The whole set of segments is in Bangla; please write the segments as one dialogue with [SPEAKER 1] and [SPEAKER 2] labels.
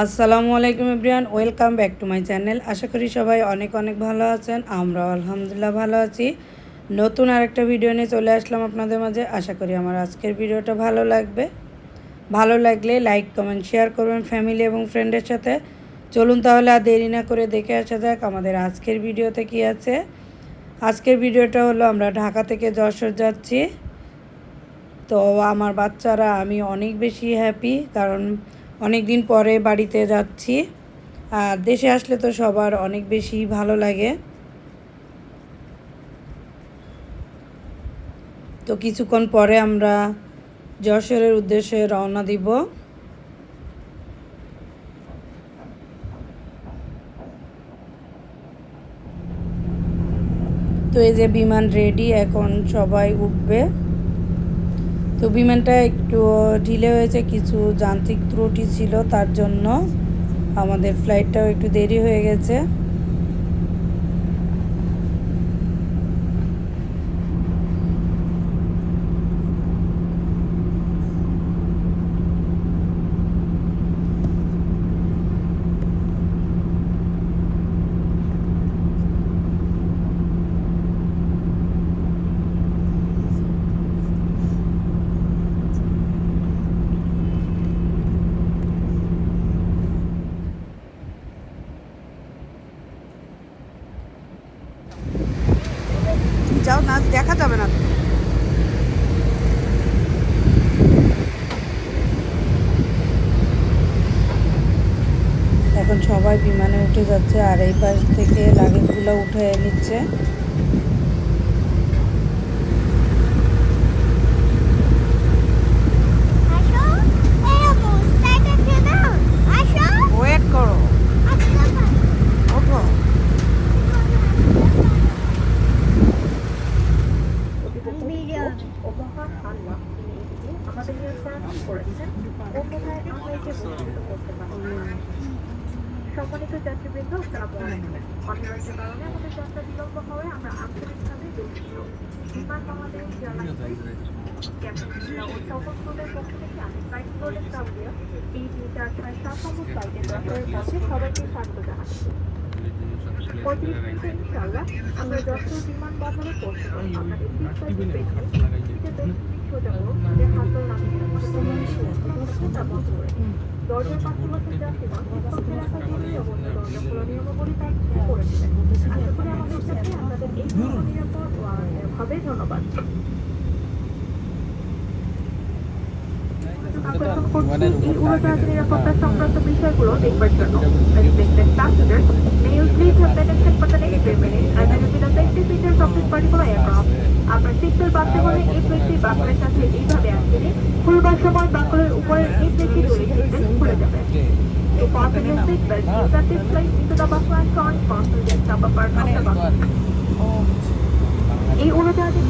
[SPEAKER 1] আসসালামু আলাইকুম everyone, welcome back to my channel. আশা করি সবাই অনেক অনেক ভালো আছেন, আমরাও আলহামদুলিল্লাহ ভালো আছি। নতুন আরেকটা ভিডিও নিয়ে চলে আসলাম আপনাদের মাঝে। আশা করি আমার আজকের ভিডিওটা ভালো লাগবে। ভালো লাগলে লাইক কমেন্ট শেয়ার করবেন ফ্যামিলি এবং ফ্রেন্ডের সাথে। চলুন তাহলে আর দেরি না করে দেখে আসা যাক আমাদের আজকের ভিডিওতে কি আছে। আজকের ভিডিওটা হলো আমরা ঢাকা থেকে যশোর যাচ্ছি। তো আমার বাচ্চারা, আমি অনেক বেশি হ্যাপি কারণ অনেক দিন পরে বাড়িতে যাচ্ছি। আর দেশে আসলে তো সবার অনেক বেশি ভালো লাগে। তো কিছুক্ষণ পরে আমরা যশোরের উদ্দেশ্যে রওনা দিব। তো এই যে বিমান রেডি, এখন সবাই উঠবে। তো বিমানটা একটু ঢিলে হয়েছে, কিছু যান্ত্রিক ত্রুটি ছিল, তার জন্য আমাদের ফ্লাইটটাও একটু দেরি হয়ে গেছে।
[SPEAKER 2] দেখা যাবে না।
[SPEAKER 1] এখন সবাই বিমানে উঠে যাচ্ছে আর এই পাশ থেকে লাগেজগুলো উঠে নিচ্ছে।
[SPEAKER 3] পঁয়ত্রিশ মিনিটে ইনশাআল্লাহ আমরা যশোর বিমানবন্দরে পৌঁছব আপনাদের সিট বেল্ট বেঁধে সিটে বেল্ট সোজা করুন সিটের হাতল নামিয়ে তা বন্ধ দরজার পাশে যাত্রীগণ নিঃশ্বাসে রাখা জরুরি অবস্থা দরজা খোলা নিয়মাবলী তার করে দিবেন আশা করি আমাদের সাথে আপনাদের এই নিরাপদ হবে ধন্যবাদ আকর্ষণ করছি এই উড়োজাহাজ নিরাপত্তা সংক্রান্ত বিষয়গুলো দেখবার জন্য please have the attention for the next few minutes as I will be the safety features of this particular aircraft. আপনার সিটবেল বাঁধতে হলে এই প্লেটটি বাকলের সাথে এইভাবে আটকে দিন খুলবার সময় বাকলের উপরের এই প্লেটটি ধরে সিটবেল খুলে যাবে To fasten your seatbelt, insert this plate into the buckle and on fasten the upper part of the buckle. এই উড়োজাহাজের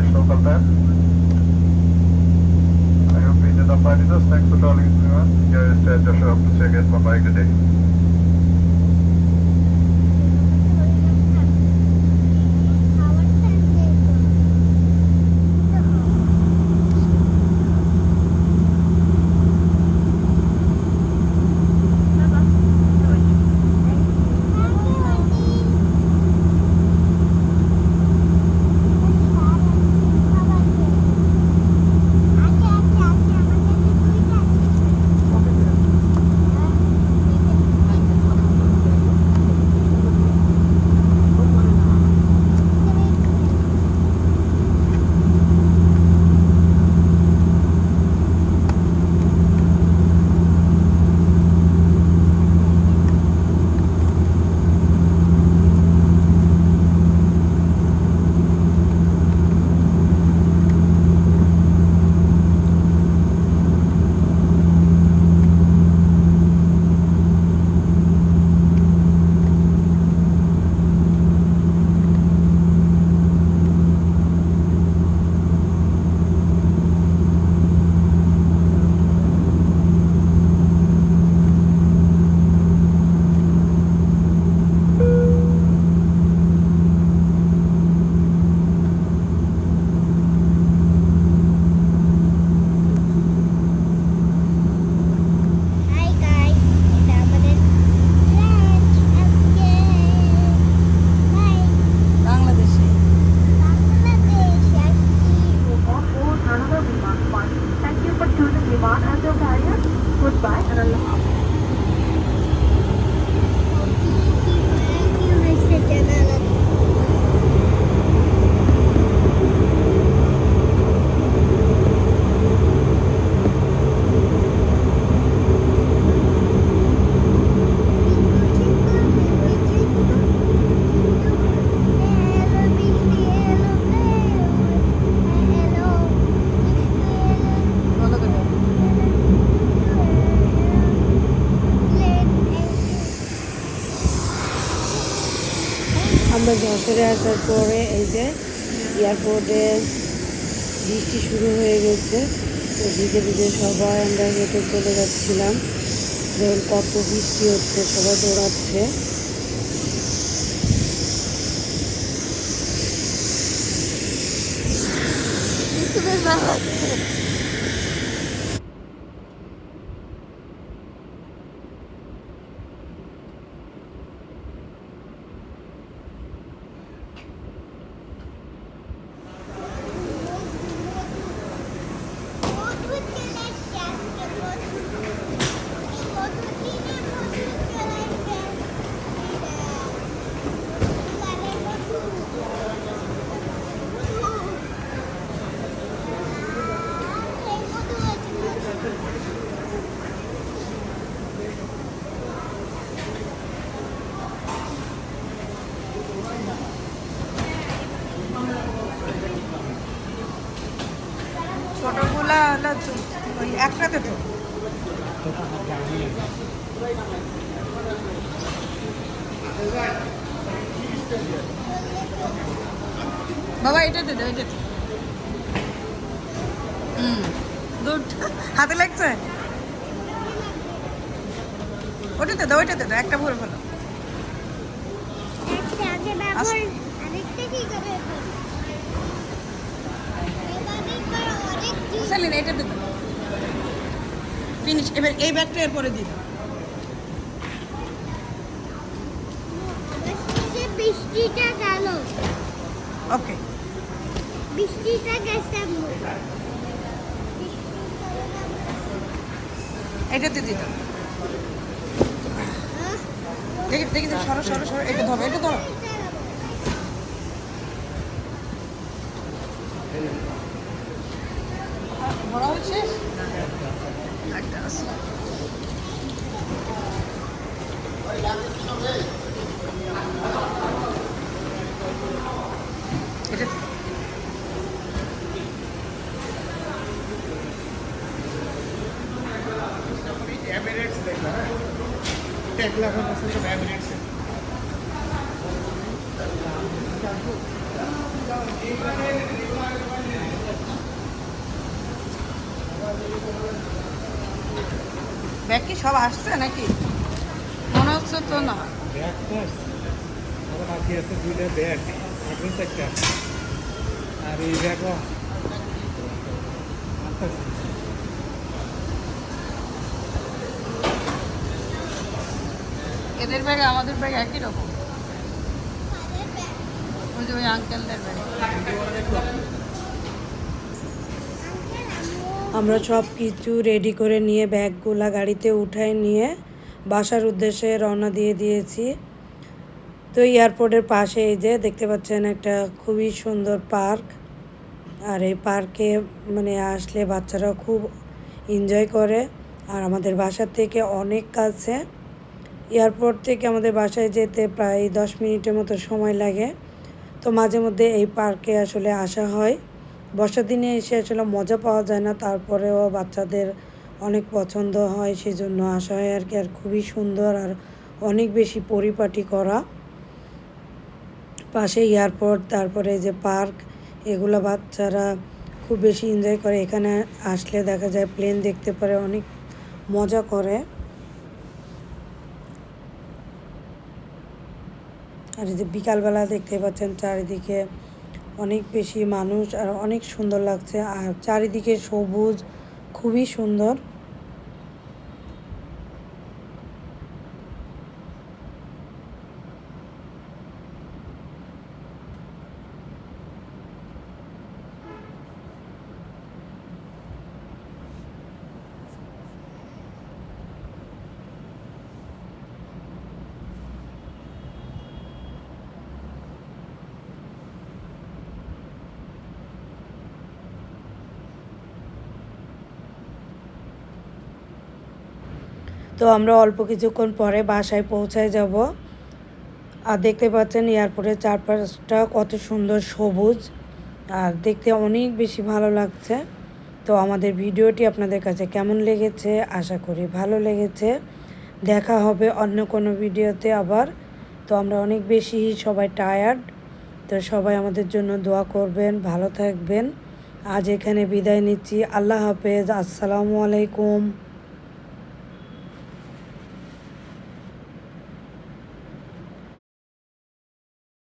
[SPEAKER 4] the show for
[SPEAKER 3] that. I hope you enjoyed the party. Thanks for calling everyone. Here is
[SPEAKER 5] Ted Joshua to check
[SPEAKER 2] out my
[SPEAKER 6] bike today. আসার পরে এই যে এয়ারপোর্টে বৃষ্টি শুরু হয়ে গেছে। তো ভিজে ভিজে সবাই আমরা হেঁটে চলে যাচ্ছিলাম। দেখুন কত বৃষ্টি হচ্ছে, সবাই দৌড়াচ্ছে
[SPEAKER 2] হলো তো- ওই একসাথে তো বাবা এটাতে দাও এটাতে হুম গুড হাতে লাগছে? ওটাতে দাও ওইটাতে দাও একটা ভরে ফেলো।
[SPEAKER 5] একটা আগে ব্যবহার আরেকটা কি করে এভাবে করে অনেক জিনিস
[SPEAKER 2] সেলিন এটাতে দাও ফিনিশ এবার এই ব্যাগটা এরপরে
[SPEAKER 5] যে বৃষ্টিটা গেল।
[SPEAKER 2] ওকে
[SPEAKER 5] বৃষ্টিটা গেছে
[SPEAKER 2] এটাতে
[SPEAKER 5] আহ,
[SPEAKER 2] দেখি দেখি দেখি, সরো সরো সরো এটা ধরো এটা ধরো। ভরা হয়েছে? একটা আছে এটা ব্যাগ কি সব আসছে নাকি? মনে হচ্ছে তো না।
[SPEAKER 7] ব্যাগ বাকি আছে দুইটা ব্যাগ আর এই ব্যাগও
[SPEAKER 2] এদের ব্যাগ আমাদের ব্যাগ একই রকম। ওই যে ওই আঙ্কেলদের ব্যাগ।
[SPEAKER 1] আমরা সব কিছু রেডি করে নিয়ে ব্যাগগুলা গাড়িতে উঠায় নিয়ে বাসার উদ্দেশ্যে রওনা দিয়ে দিয়েছি। তো এয়ারপোর্টের পাশে এই যে দেখতে পাচ্ছেন একটা খুবই সুন্দর পার্ক। আর এই পার্কে মানে আসলে বাচ্চারা খুব এনজয় করে। আর আমাদের বাসার থেকে অনেক কাছে। এয়ারপোর্ট থেকে আমাদের বাসায় যেতে প্রায় দশ মিনিটের মতো সময় লাগে। তো মাঝে মধ্যে এই পার্কে আসলে আসা হয়। বর্ষার দিনে এসে আসলে মজা পাওয়া যায় না, তারপরেও বাচ্চাদের অনেক পছন্দ হয় সেই জন্য আসা হয় আর কি, আর খুবই সুন্দর আর অনেক বেশি পরিপাটি করা। পাশে এয়ারপোর্ট, তারপরে যে পার্ক, এগুলো বাচ্চারা খুব বেশি এনজয় করে। এখানে আসলে দেখা যায় প্লেন দেখতে পারে, অনেক মজা করে। আর যে বিকালবেলা দেখতে পাচ্ছেন চারিদিকে অনেক বেশি মানুষ আর অনেক সুন্দর লাগছে। আর চারিদিকে সবুজ খুবই সুন্দর। তো আমরা অল্প কিছুক্ষণ পরে বাসায় পৌঁছায় যাব। আর দেখতে পাচ্ছেন এয়ারপোর্টের চারপাশটা কত সুন্দর সবুজ। আর দেখতে অনেক বেশি ভালো লাগছে। তো আমাদের ভিডিওটি আপনাদের কাছে কেমন লেগেছে? আশা করি ভালো লেগেছে। দেখা হবে অন্য কোনো ভিডিওতে আবার। তো আমরা অনেক বেশি সবাই টায়ার্ড তো সবাই আমাদের জন্য দোয়া করবেন, ভালো থাকবেন। আজ এখানে বিদায় নিচ্ছি। আল্লাহ হাফেজ। আসসালামু আলাইকুম।